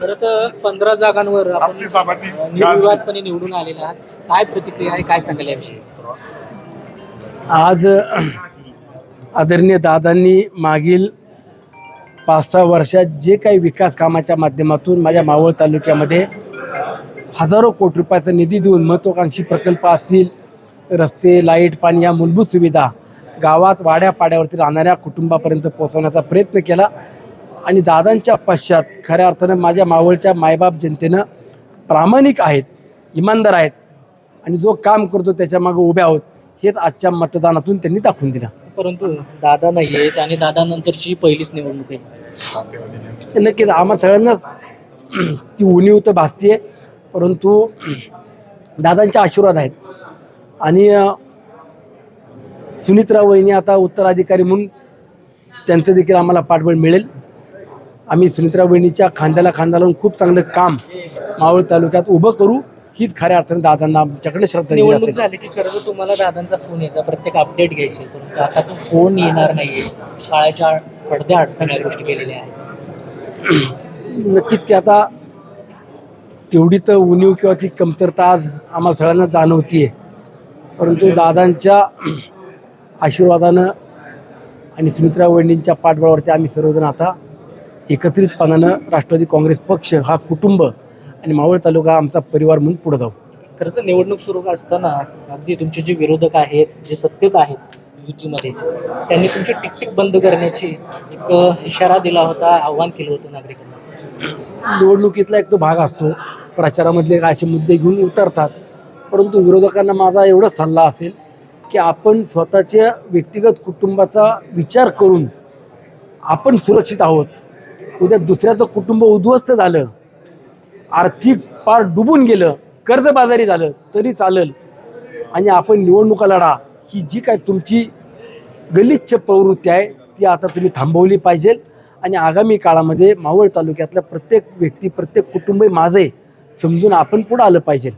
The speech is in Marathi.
खरं तर पंधरा जागांवर आपण आपली निर्विवादपणे निवडून आलेला आहात. काय प्रतिक्रिया आहे? काय सांगाल याविषयी? आज आदरणीय दादांनी मागील पाच सहा वर्षात जे काही विकास कामाच्या माध्यमातून माझ्या मावळ तालुक्यामध्ये हजारो कोटी रुपयाचा निधी देऊन महत्त्वाकांक्षी प्रकल्प असतील रस्ते लाइट पाणी या मूलभूत सुविधा गावात वाड्या पाड्यावरती राहणाऱ्या कुटुंबापर्यंत पोहोचवण्याचा प्रयत्न केला. आणि दादांच्या पश्चात खऱ्या अर्थानं माझ्या मावळच्या मायबाप जनतेनं प्रामाणिक आहेत इमानदार आहेत आणि जो काम करतो त्याच्यामागं उभ्या आहोत हेच आजच्या मतदानातून त्यांनी दाखवून दिलं. परंतु दादा नाही आहेत आणि दादानंतरची पहिलीच निवडणूक आहे. नक्कीच आम्हा सगळ्यांनाच ती उणीव तर भासते परंतु दादांचे आशीर्वाद आहेत. आणि सुनित्रा वहिनी आता उत्तराधिकारी म्हणून त्यांचं देखील आम्हाला पाठबळ मिळेल. आम्ही सुनित्रा वहिनीच्या खांद्याला खांदा लावून खूप चांगलं काम मावळ तालुक्यात उभं करू हीच खऱ्या अर्थाने दादांना आमच्याकडे श्रद्धांजली निवडणूक असेल. झाली की खरं तर तुम्हाला दादांचा फोन यायचा प्रत्येक अपडेट घ्यायचे. परंतु आता तो फोन येणार नाहीये. काळाच्या पडद्याआड सगळ्या गोष्टी केलेल्या आहेत. नक्कीच की आता तेवढी तर उणीव किंवा ती कमतरता आज आम्हाला सगळ्यांना जाणवतीये. परंतु दादांच्या आशीर्वादानं आणि सुमित्रा वहिनींच्या पाठबळावरती आम्ही सर्वजण आता एकत्रितपणानं राष्ट्रवादी काँग्रेस पक्ष हा कुटुंब आणि मावळ तालुका आमचा परिवार म्हणून पुढे जाऊ. खरं तर निवडणूक सुरू असताना अगदी तुमचे जे विरोधक आहेत जे सत्तेत आहेत युतीमध्ये त्यांनी तुमची टिकटिक बंद करण्याची एक इशारा दिला होता आव्हान केलं होतं नागरिकांना. निवडणुकीतला एक तो भाग असतो. प्रचारामधले असे मुद्दे घेऊन उतरतात. परंतु विरोधकांना माझा एवढाच सल्ला असेल की आपण स्वतःच्या व्यक्तिगत कुटुंबाचा विचार करून आपण सुरक्षित आहोत. उद्या दुसऱ्याचं कुटुंब उद्ध्वस्त झालं आर्थिक पार डुबून गेलं कर्जबाजारी झालं तरी चालेल. आणि आपण निवडणुका लढा ही जी काय तुमची गलिच्छ प्रवृत्ती आहे ती आता तुम्ही थांबवली पाहिजे. आणि आगामी काळामध्ये मावळ तालुक्यातल्या प्रत्येक व्यक्ती प्रत्येक कुटुंब माझे समजून आपण पुढं आलं पाहिजे.